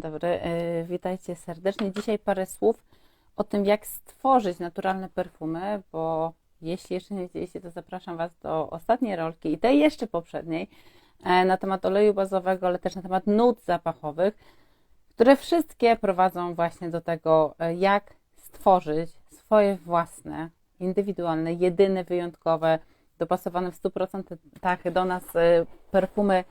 Dobry, e, witajcie serdecznie. Dzisiaj parę słów o tym, jak stworzyć naturalne perfumy, bo jeśli jeszcze nie widzieliście, to zapraszam Was do ostatniej rolki i tej jeszcze poprzedniej e, na temat oleju bazowego, ale też na temat nut zapachowych, które wszystkie prowadzą właśnie do tego, e, jak stworzyć swoje własne, indywidualne, jedyne, wyjątkowe, dopasowane w 100% do nas perfumy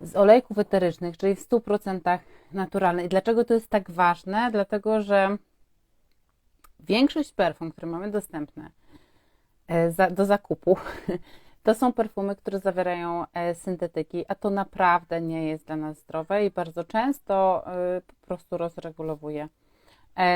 z olejków eterycznych, czyli w 100% naturalne. I dlaczego to jest tak ważne? Dlatego, że większość perfum, które mamy dostępne e, do zakupu, to są perfumy, które zawierają e, syntetyki, a to naprawdę nie jest dla nas zdrowe i bardzo często e, po prostu rozregulowuje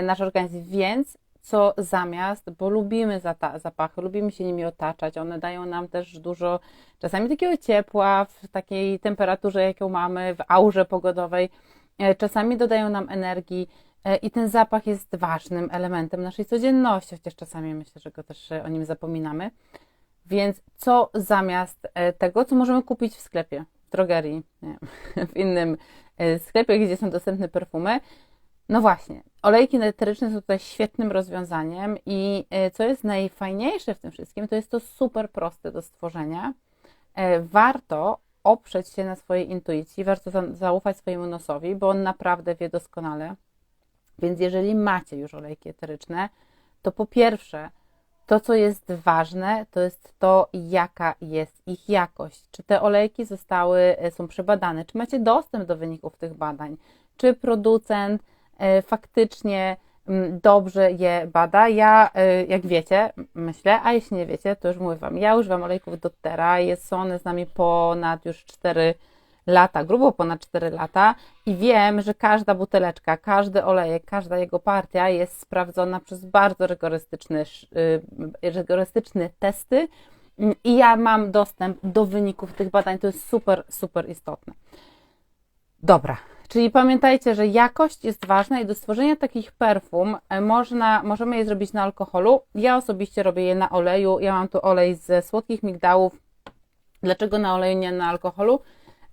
nasz organizm. Więc co zamiast, bo lubimy zapachy, lubimy się nimi otaczać, one dają nam też dużo czasami takiego ciepła w takiej temperaturze, jaką mamy, w aurze pogodowej, e, czasami dodają nam energii e, i ten zapach jest ważnym elementem naszej codzienności, chociaż czasami myślę, że go też e, o nim zapominamy. Więc co zamiast tego, co możemy kupić w sklepie, w drogerii, nie, w innym sklepie, gdzie są dostępne perfumy, no właśnie, olejki eteryczne są tutaj świetnym rozwiązaniem i e, co jest najfajniejsze w tym wszystkim, to jest to super proste do stworzenia. E, warto oprzeć się na swojej intuicji, warto zaufać swojemu nosowi, bo on naprawdę wie doskonale. Więc jeżeli macie już olejki eteryczne, to po pierwsze, to co jest ważne, to jest to, jaka jest ich jakość. Czy te olejki zostały, e, są przebadane, czy macie dostęp do wyników tych badań, czy producent faktycznie mm, dobrze je bada. Ja, e, jak wiecie, myślę, a jeśli nie wiecie, to już mówię Wam, ja używam olejków Dottera, jest, są one z nami ponad już 4 lata, grubo ponad 4 lata. I wiem, że każda buteleczka, każdy olejek, każda jego partia jest sprawdzona przez bardzo rygorystyczne, y, rygorystyczne testy. Mm, i ja mam dostęp do wyników tych badań, to jest super, super istotne. Dobra, Czyli pamiętajcie, że jakość jest ważna i do stworzenia takich perfum e, można, możemy je zrobić na alkoholu. Ja osobiście robię je na oleju. Ja mam tu olej ze słodkich migdałów. Dlaczego na oleju, nie na alkoholu?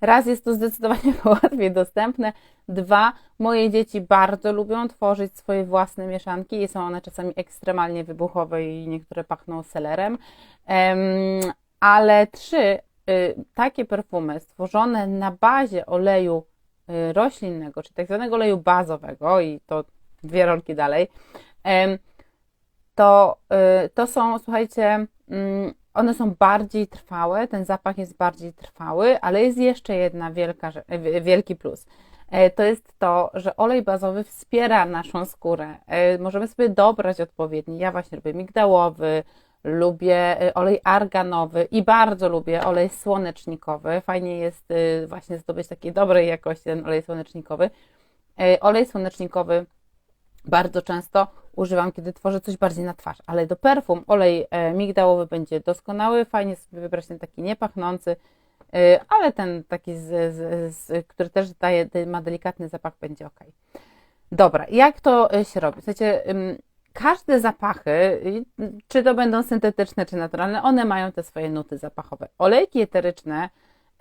Raz jest to zdecydowanie łatwiej dostępne. Dwa, moje dzieci bardzo lubią tworzyć swoje własne mieszanki i są one czasami ekstremalnie wybuchowe i niektóre pachną selerem. Ale trzy, y, takie perfumy stworzone na bazie oleju roślinnego, czyli tak zwanego oleju bazowego, i to dwie rolki dalej, to, y, to są, słuchajcie, mm, one są bardziej trwałe, ten zapach jest bardziej trwały, ale jest jeszcze jedna wielka, wielki plus. E, to jest to, że olej bazowy wspiera naszą skórę. E, możemy sobie dobrać odpowiedni. Ja właśnie lubię migdałowy, lubię y, olej arganowy i bardzo lubię olej słonecznikowy. Fajnie jest y, właśnie zdobyć takiej dobrej jakości ten olej słonecznikowy. Y, olej słonecznikowy bardzo często używam, kiedy tworzę coś bardziej na twarz, ale do perfum olej e, migdałowy będzie doskonały, fajnie sobie wybrać ten taki niepachnący, ale ten taki, z, z, z, który też daje, ma delikatny zapach, będzie ok. Dobra, jak to się robi? Słuchajcie, każde zapachy, czy to będą syntetyczne, czy naturalne, one mają te swoje nuty zapachowe. Olejki eteryczne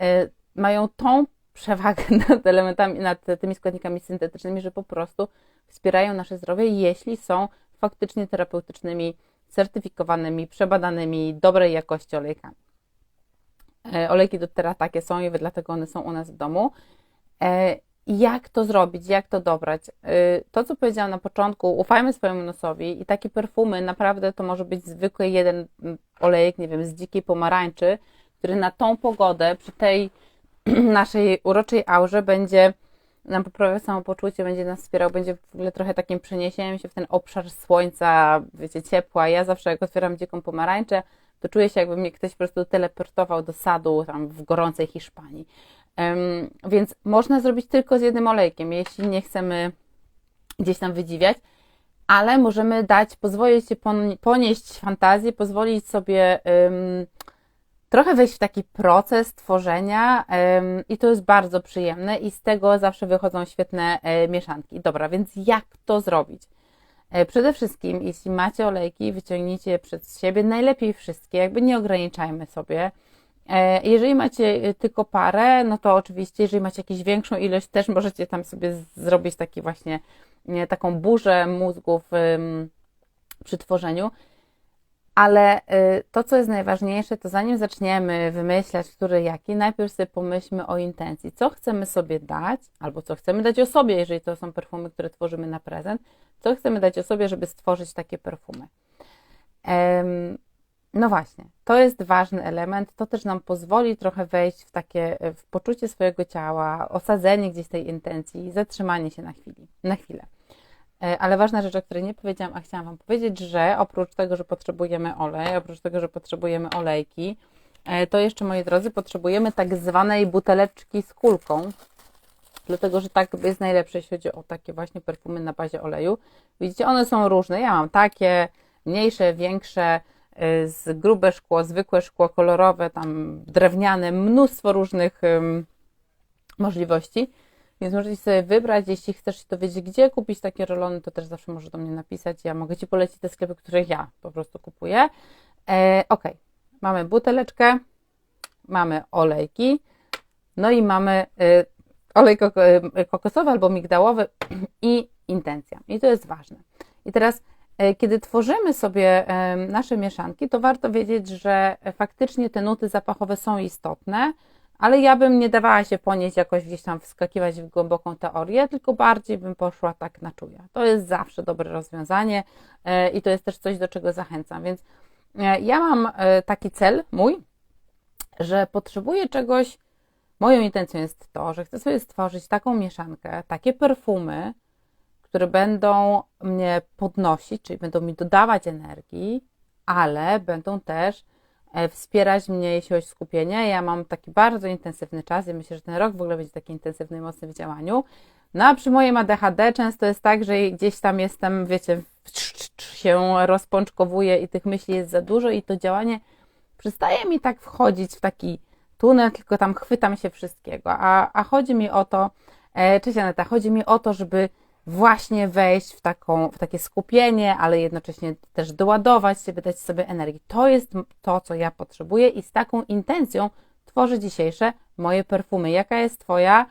y, mają tą przewagę nad elementami, nad tymi składnikami syntetycznymi, że po prostu wspierają nasze zdrowie, jeśli są faktycznie terapeutycznymi, certyfikowanymi, przebadanymi, dobrej jakości olejkami. Y, olejki do teraz takie są i dlatego one są u nas w domu. Jak to zrobić, jak to dobrać. Y, to, co powiedziałam na początku, ufajmy swojemu nosowi i takie perfumy, naprawdę to może być zwykły jeden mm, olejek, nie wiem, z dzikiej pomarańczy, który na tą pogodę, przy tej naszej uroczej aurze będzie nam poprawiał samopoczucie, będzie nas wspierał, będzie w ogóle trochę takim przeniesieniem się w ten obszar słońca, wiecie, ciepła. Ja zawsze jak otwieram dziką pomarańczę, to czuję się jakby mnie ktoś po prostu teleportował do sadu tam w gorącej Hiszpanii. Więc można zrobić tylko z jednym olejkiem, jeśli nie chcemy gdzieś tam wydziwiać, ale możemy dać, pozwolić się ponieść fantazję, pozwolić sobie trochę wejść w taki proces tworzenia i to jest bardzo przyjemne i z tego zawsze wychodzą świetne e, mieszanki. Dobra, więc jak to zrobić? E, przede wszystkim, jeśli macie olejki, wyciągnijcie je przed siebie, najlepiej wszystkie, jakby nie ograniczajmy sobie jeżeli macie tylko parę, no to oczywiście, jeżeli macie jakąś większą ilość, też możecie tam sobie zrobić taki właśnie taką burzę mózgów przy tworzeniu. Ale y, to, co jest najważniejsze, to zanim zaczniemy wymyślać, który jaki, najpierw sobie pomyślmy o intencji. Co chcemy sobie dać, albo co chcemy dać osobie, jeżeli to są perfumy, które tworzymy na prezent, co chcemy dać osobie, żeby stworzyć takie perfumy. No właśnie, to jest ważny element. To też nam pozwoli trochę wejść w takie, w poczucie swojego ciała, osadzenie gdzieś tej intencji, zatrzymanie się na, chwili, na chwilę. E, ale ważna rzecz, o której nie powiedziałam, a chciałam Wam powiedzieć, że oprócz tego, że potrzebujemy olej, oprócz tego, że potrzebujemy olejki, e, to jeszcze, moi drodzy, potrzebujemy tak zwanej buteleczki z kulką, dlatego, że tak jest najlepsze, jeśli chodzi o takie właśnie perfumy na bazie oleju. Widzicie, one są różne. Ja mam takie, mniejsze, większe, e, z grube szkło, zwykłe szkło, kolorowe, tam drewniane, mnóstwo różnych możliwości. Więc możecie sobie wybrać, jeśli chcesz się dowiedzieć, gdzie kupić takie rolony, to też zawsze możesz do mnie napisać. Ja mogę Ci polecić te sklepy, które ja po prostu kupuję. E, ok, mamy buteleczkę, mamy olejki, no i mamy y, olej y, kokosowy albo migdałowy i intencja. I to jest ważne. I teraz, y, kiedy tworzymy sobie nasze mieszanki, to warto wiedzieć, że faktycznie te nuty zapachowe są istotne, ale ja bym nie dawała się ponieść jakoś gdzieś tam wskakiwać w głęboką teorię, tylko bardziej bym poszła tak na czuja. To jest zawsze dobre rozwiązanie e, i to jest też coś, do czego zachęcam. Więc e, ja mam e, taki cel mój, że potrzebuję czegoś. Moją intencją jest to, że chcę sobie stworzyć taką mieszankę, takie perfumy, które będą mnie podnosić, czyli będą mi dodawać energii, ale będą też E, wspierać mnie, jeśli chodzi o skupienie. Ja mam taki bardzo intensywny czas i myślę, że ten rok w ogóle będzie taki intensywny i mocny w działaniu. No a przy moim ADHD często jest tak, że gdzieś tam jestem, wiecie, się rozpączkowuje i tych myśli jest za dużo i to działanie przestaje mi tak wchodzić w taki tunel, tylko tam chwytam się wszystkiego. A, a chodzi mi o to, e, Aneta, chodzi mi o to, żeby właśnie wejść w, taką, w takie skupienie, ale jednocześnie też doładować się, wydać sobie energii. To jest to, co ja potrzebuję i z taką intencją tworzę dzisiejsze moje perfumy. Jaka jest Twoja?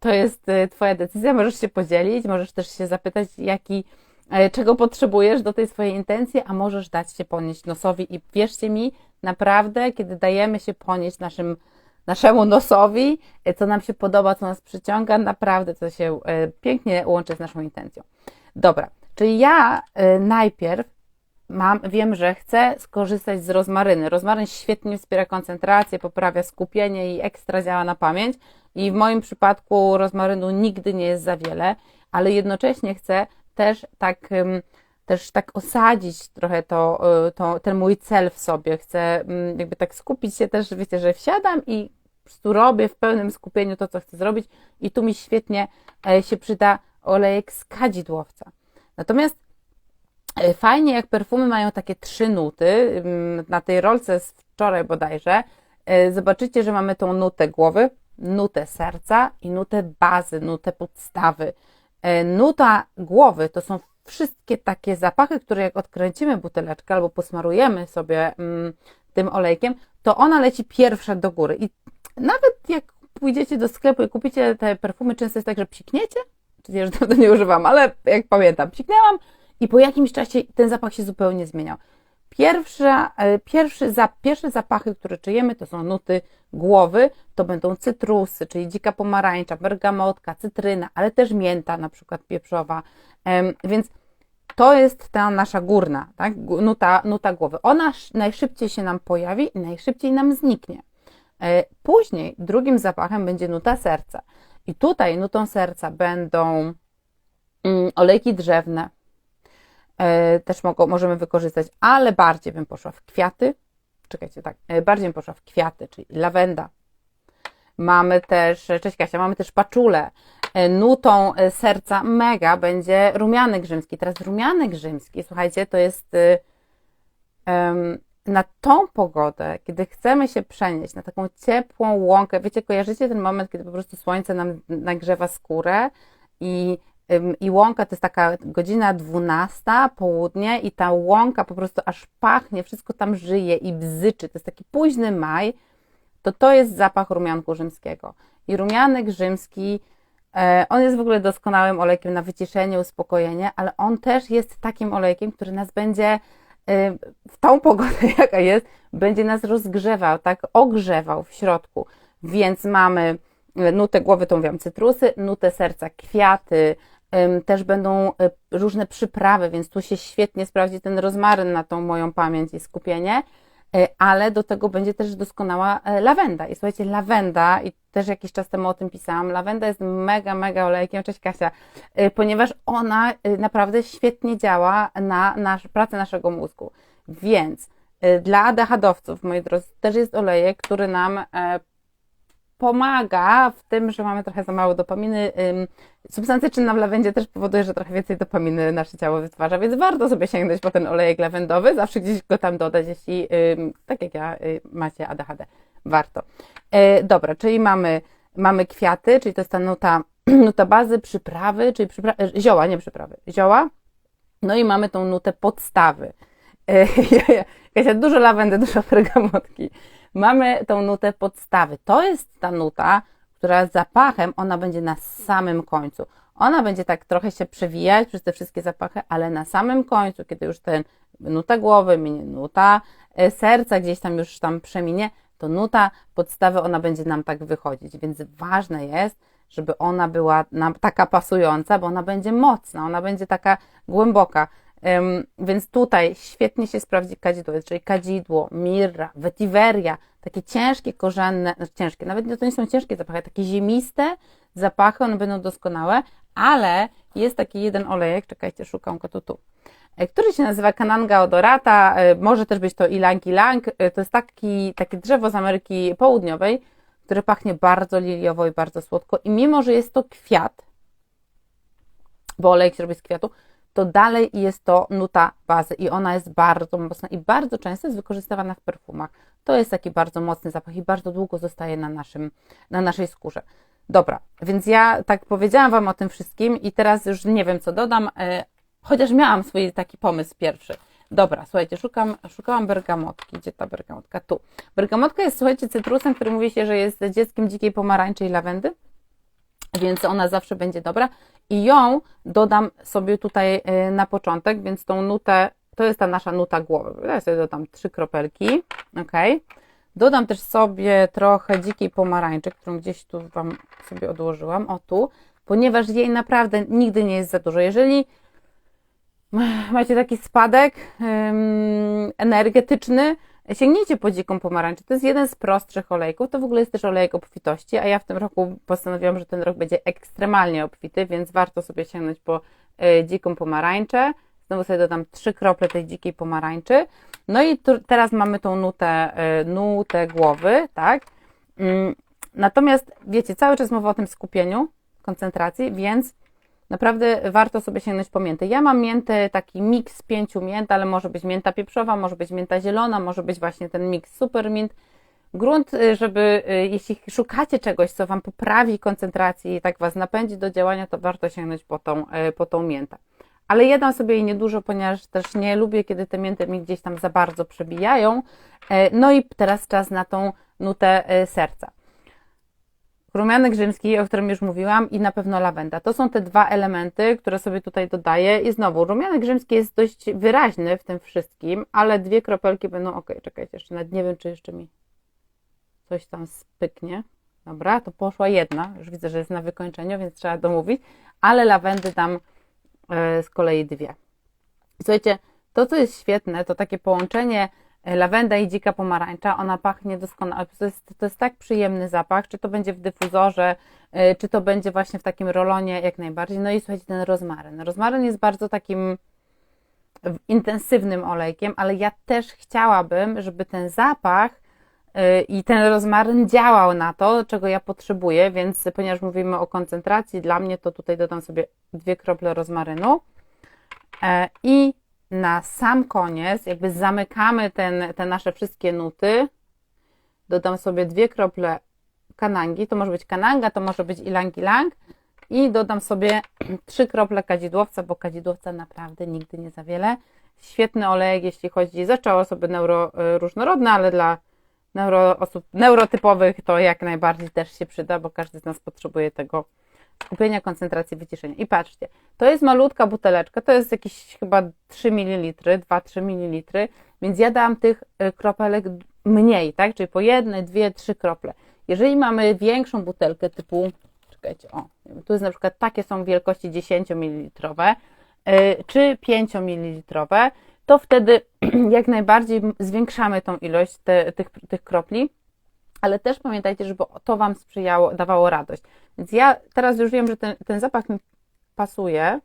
To jest y, Twoja decyzja, możesz się podzielić, możesz też się zapytać, jaki, e, czego potrzebujesz do tej swojej intencji, a możesz dać się ponieść nosowi i wierzcie mi, naprawdę, kiedy dajemy się ponieść naszym naszemu nosowi, e, co nam się podoba, co nas przyciąga, naprawdę to się e, pięknie łączy z naszą intencją. Dobra, czyli ja e, najpierw mam, wiem, że chcę skorzystać z rozmaryny. Rozmaryn świetnie wspiera koncentrację, poprawia skupienie i ekstra działa na pamięć. I w moim przypadku rozmarynu nigdy nie jest za wiele, ale jednocześnie chcę też tak też tak osadzić trochę to, to, ten mój cel w sobie. Chcę mm, jakby tak skupić się też, wiecie, że wsiadam i po prostu robię w pełnym skupieniu to, co chcę zrobić i tu mi świetnie e, się przyda olejek z kadzidłowca. Natomiast e, fajnie, jak perfumy mają takie trzy nuty, mm, na tej rolce z wczoraj bodajże, e, zobaczycie, że mamy tą nutę głowy, nutę serca i nutę bazy, nutę podstawy. Nuta głowy to są wszystkie takie zapachy, które jak odkręcimy buteleczkę albo posmarujemy sobie mm, tym olejkiem, to ona leci pierwsza do góry. I nawet jak pójdziecie do sklepu i kupicie te perfumy, często jest tak, że psikniecie, czyli że to nie używam, ale jak pamiętam, psiknęłam i po jakimś czasie ten zapach się zupełnie zmieniał. Pierwsza, e, pierwszy, za, pierwsze zapachy, które czujemy, to są nuty głowy, to będą cytrusy, czyli dzika pomarańcza, bergamotka, cytryna, ale też mięta, na przykład pieprzowa. Więc to jest ta nasza górna, tak? nuta, nuta głowy. Ona najszybciej się nam pojawi i najszybciej nam zniknie. E, później drugim zapachem będzie nuta serca. I tutaj nutą serca będą mm, olejki drzewne, e, też mogą, możemy wykorzystać, ale bardziej bym poszła w kwiaty. Czekajcie, tak, e, bardziej bym poszła w kwiaty, czyli lawenda. Mamy też, cześć Kasia, mamy też paczule. Nutą serca mega będzie rumianek rzymski. Teraz rumianek rzymski, słuchajcie, to jest um, na tą pogodę, kiedy chcemy się przenieść na taką ciepłą łąkę, wiecie, kojarzycie ten moment, kiedy po prostu słońce nam nagrzewa skórę i, i łąka to jest taka godzina 12, południe i ta łąka po prostu aż pachnie, wszystko tam żyje i bzyczy. To jest taki późny maj to to jest zapach rumianku rzymskiego. I rumianek rzymski, e, on jest w ogóle doskonałym olejkiem na wyciszenie, uspokojenie, ale on też jest takim olejkiem, który nas będzie e, w tą pogodę, jaka jest, będzie nas rozgrzewał, tak, ogrzewał w środku. Więc mamy e, nutę głowy, to mówiłam, cytrusy, nutę serca, kwiaty, też będą różne przyprawy, więc tu się świetnie sprawdzi ten rozmaryn na tą moją pamięć i skupienie. E, ale do tego będzie też doskonała e, lawenda. I słuchajcie, lawenda, i też jakiś czas temu o tym pisałam, lawenda jest mega, mega olejkiem, cześć Kasia, e, ponieważ ona naprawdę świetnie działa na nasz, pracę naszego mózgu. Więc dla ADHD-owców, moi drodzy, też jest olejek, który nam pomaga w tym, że mamy trochę za mało dopaminy. Substancja czynna w lawendzie też powoduje, że trochę więcej dopaminy nasze ciało wytwarza, więc warto sobie sięgnąć po ten olejek lawendowy, zawsze gdzieś go tam dodać, jeśli, tak jak ja, y, macie ADHD. Warto. E, dobra, czyli mamy, mamy kwiaty, czyli to jest ta nuta, nuta bazy, przyprawy, czyli przypra e, zioła, nie przyprawy, zioła. No i mamy tą nutę podstawy. Kasia, dużo lawendy, dużo bergamotki mamy tą nutę podstawy. To jest ta nuta, która zapachem, ona będzie na samym końcu. Ona będzie tak trochę się przewijać przez te wszystkie zapachy, ale na samym końcu, kiedy już ten nuta głowy nuta e, serca gdzieś tam już tam przeminie, to nuta podstawy, ona będzie nam tak wychodzić. Więc ważne jest, żeby ona była nam taka pasująca, bo ona będzie mocna, ona będzie taka głęboka. Więc tutaj świetnie się sprawdzi kadzidło, czyli kadzidło, mirra, vetiveria, takie ciężkie, korzenne, znaczy ciężkie, nawet to nie są ciężkie zapachy, takie ziemiste zapachy, one będą doskonałe, ale jest taki jeden olejek, czekajcie, szukam go tu, tu, e, który się nazywa Kananga odorata, e, może też być to ilang ilang, e, to jest taki, takie drzewo z Ameryki Południowej, które pachnie bardzo liliowo i bardzo słodko i mimo, że jest to kwiat, bo olejek się robi z kwiatu, to dalej jest to nuta bazy i ona jest bardzo mocna i bardzo często jest wykorzystywana w perfumach. To jest taki bardzo mocny zapach i bardzo długo zostaje na, naszym, na naszej skórze. Dobra, więc ja tak powiedziałam Wam o tym wszystkim i teraz już nie wiem, co dodam, e, chociaż miałam swój taki pomysł pierwszy. Dobra, słuchajcie, szukam, szukałam bergamotki. Gdzie ta bergamotka? Tu. Bergamotka jest, słuchajcie, cytrusem, który mówi się, że jest dzieckiem dzikiej pomarańczy i lawendy, więc ona zawsze będzie dobra i ją dodam sobie tutaj y, na początek, więc tą nutę, to jest ta nasza nuta głowy. Ja sobie dodam trzy kropelki, ok. Dodam też sobie trochę dzikiej pomarańczy, którą gdzieś tu Wam sobie odłożyłam, o tu, ponieważ jej naprawdę nigdy nie jest za dużo. Jeżeli macie taki spadek energetyczny, Sięgnijcie po dziką pomarańczę. To jest jeden z prostszych olejków. To w ogóle jest też olejek obfitości, a ja w tym roku postanowiłam, że ten rok będzie ekstremalnie obfity, więc warto sobie sięgnąć po e, dziką pomarańczę. Znowu sobie dodam trzy krople tej dzikiej pomarańczy. No i tu, teraz mamy tą nutę, e, nutę głowy, tak? Mm, natomiast wiecie, cały czas mowa o tym skupieniu, koncentracji, więc Naprawdę warto sobie sięgnąć po miętę. Ja mam miętę, taki miks pięciu mięt, ale może być mięta pieprzowa, może być mięta zielona, może być właśnie ten miks super mint. Grunt, y, żeby y, jeśli szukacie czegoś, co Wam poprawi koncentrację i tak Was napędzi do działania, to warto sięgnąć po tą, y, po tą miętę. Ale jedam sobie jej niedużo, ponieważ też nie lubię, kiedy te mięty mi gdzieś tam za bardzo przebijają. No i teraz czas na tą nutę serca. Rumianek rzymski, o którym już mówiłam, i na pewno lawenda. To są te dwa elementy, które sobie tutaj dodaję. I znowu, rumianek rzymski jest dość wyraźny w tym wszystkim, ale dwie kropelki będą ok. Czekajcie, jeszcze nawet nie wiem, czy jeszcze mi coś tam spyknie. Dobra, to poszła jedna. Już widzę, że jest na wykończeniu, więc trzeba domówić. Ale lawendy dam e, z kolei dwie. Słuchajcie, to co jest świetne, to takie połączenie lawenda i dzika pomarańcza, ona pachnie doskonale. To jest, to jest tak przyjemny zapach, czy to będzie w dyfuzorze, y, czy to będzie właśnie w takim rolonie, jak najbardziej. No i słuchajcie, ten rozmaryn. Rozmaryn jest bardzo takim intensywnym olejkiem, ale ja też chciałabym, żeby ten zapach y, i ten rozmaryn działał na to, czego ja potrzebuję, więc ponieważ mówimy o koncentracji, dla mnie to tutaj dodam sobie dwie krople rozmarynu e, i na sam koniec, jakby zamykamy ten, te nasze wszystkie nuty, dodam sobie dwie krople kanangi, to może być kananga, to może być ilang ilang i dodam sobie trzy krople kadzidłowca, bo kadzidłowca naprawdę nigdy nie za wiele. Świetny olejek, jeśli chodzi, zaczęło sobie neuro różnorodne, ale dla neuro, osób neurotypowych to jak najbardziej też się przyda, bo każdy z nas potrzebuje tego skupienia, koncentracji, wyciszenia. I patrzcie, to jest malutka buteleczka, to jest jakieś chyba 3 ml, 2-3 ml, więc ja dam tych y, kropelek mniej, tak? Czyli po jednej, dwie, trzy krople. Jeżeli mamy większą butelkę typu, czekajcie, o, tu jest na przykład takie są wielkości 10 ml, y, czy 5 ml, to wtedy jak najbardziej zwiększamy tą ilość te, tych, tych kropli, ale też pamiętajcie, żeby to Wam sprzyjało, dawało radość. Więc ja teraz już wiem, że ten, ten zapach mi pasuje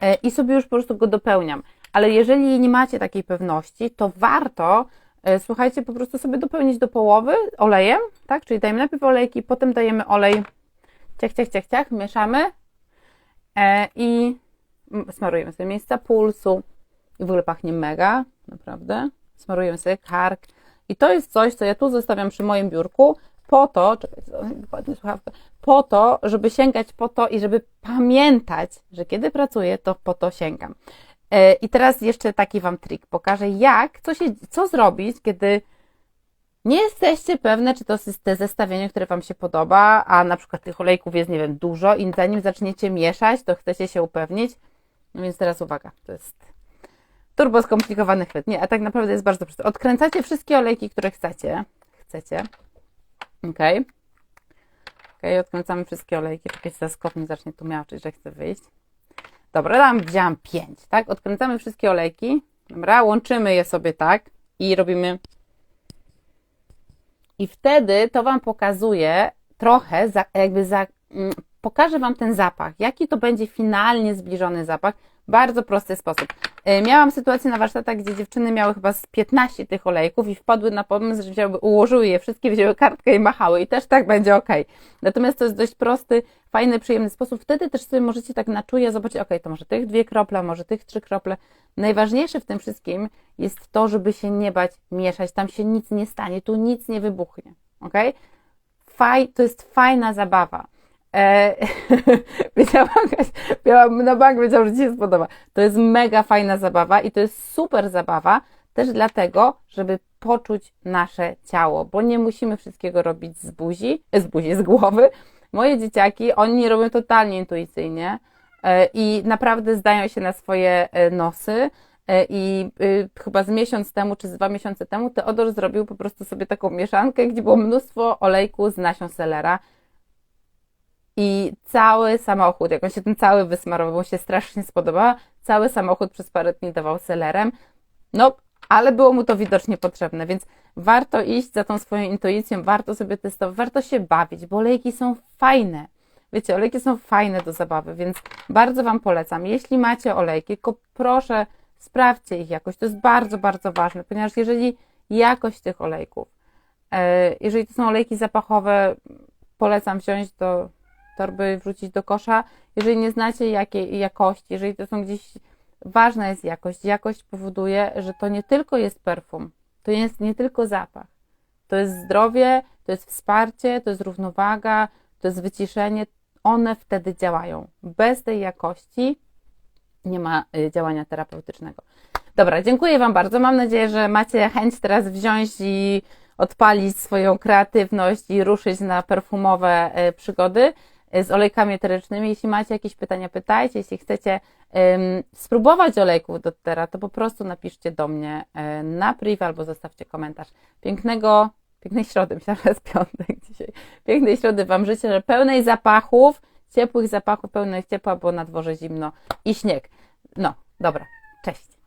e, i sobie już po prostu go dopełniam. Ale jeżeli nie macie takiej pewności, to warto, e, słuchajcie, po prostu sobie dopełnić do połowy olejem, tak? Czyli dajemy najpierw olejki, potem dajemy olej, ciach, ciach, ciach, ciach, mieszamy e, i smarujemy sobie miejsca pulsu i w ogóle pachnie mega, naprawdę. Smarujemy sobie kark i to jest coś, co ja tu zostawiam przy moim biurku, po to, po to, żeby sięgać po to i żeby pamiętać, że kiedy pracuję, to po to sięgam. E, I teraz jeszcze taki Wam trik pokażę, jak, co, się, co zrobić, kiedy nie jesteście pewne, czy to jest te zestawienie, które Wam się podoba, a na przykład tych olejków jest, nie wiem, dużo i zanim zaczniecie mieszać, to chcecie się upewnić. No więc teraz uwaga, to jest turbo skomplikowany chwyt. Nie, a tak naprawdę jest bardzo proste. Odkręcacie wszystkie olejki, które chcecie. Chcecie. Ok. Ok, odkręcamy wszystkie olejki. Czekajcie, zaraz kot zacznie tu miałczyć, że chce wyjść. Dobra, tam wziąłam 5, tak? Odkręcamy wszystkie olejki. Dobra, łączymy je sobie tak i robimy. I wtedy to Wam pokazuje trochę, za, jakby za, mm, pokażę Wam ten zapach. Jaki to będzie finalnie zbliżony zapach. Bardzo prosty sposób. E, miałam sytuację na warsztatach, gdzie dziewczyny miały chyba z 15 tych olejków i wpadły na pomysł, że wzięły, ułożyły je wszystkie, wzięły kartkę i machały i też tak będzie ok. Natomiast to jest dość prosty, fajny, przyjemny sposób. Wtedy też sobie możecie tak na czuje zobaczyć, ok, to może tych dwie krople, może tych trzy krople. Najważniejsze w tym wszystkim jest to, żeby się nie bać mieszać. Tam się nic nie stanie, tu nic nie wybuchnie. Ok? Faj, to jest fajna zabawa. E, miałam na bank, wiedziałam, że Ci się spodoba. To jest mega fajna zabawa i to jest super zabawa też dlatego, żeby poczuć nasze ciało, bo nie musimy wszystkiego robić z buzi, z buzi, z głowy. Moje dzieciaki, oni robią totalnie intuicyjnie e, i naprawdę zdają się na swoje e, nosy. E, I chyba z miesiąc temu, czy z dwa miesiące temu, Teodor zrobił po prostu sobie taką mieszankę, gdzie było mnóstwo olejku z nasion selera i cały samochód, jak on się ten cały wysmarował, mu się strasznie spodobała, cały samochód przez parę dni dawał selerem. No, ale było mu to widocznie potrzebne, więc warto iść za tą swoją intuicją, warto sobie testować, warto się bawić, bo olejki są fajne. Wiecie, olejki są fajne do zabawy, więc bardzo Wam polecam. Jeśli macie olejki, tylko proszę sprawdźcie ich jakość. To jest bardzo, bardzo ważne, ponieważ jeżeli jakość tych olejków, e, jeżeli to są olejki zapachowe, polecam wziąć do torby wrzucić do kosza. Jeżeli nie znacie jakiej jakości, jeżeli to są gdzieś, ważna jest jakość. Jakość powoduje, że to nie tylko jest perfum, to jest nie tylko zapach. To jest zdrowie, to jest wsparcie, to jest równowaga, to jest wyciszenie. One wtedy działają. Bez tej jakości nie ma y, działania terapeutycznego. Dobra, dziękuję Wam bardzo. Mam nadzieję, że macie chęć teraz wziąć i odpalić swoją kreatywność i ruszyć na perfumowe y, przygody z olejkami eterycznymi. Jeśli macie jakieś pytania, pytajcie. Jeśli chcecie um, spróbować olejków do Tera, to po prostu napiszcie do mnie e, na priv albo zostawcie komentarz. Pięknego, pięknej środy, myślałam, że jest piątek dzisiaj. Pięknej środy Wam życzę, że pełnej zapachów, ciepłych zapachów, pełnych ciepła, bo na dworze zimno i śnieg. No, dobra, cześć.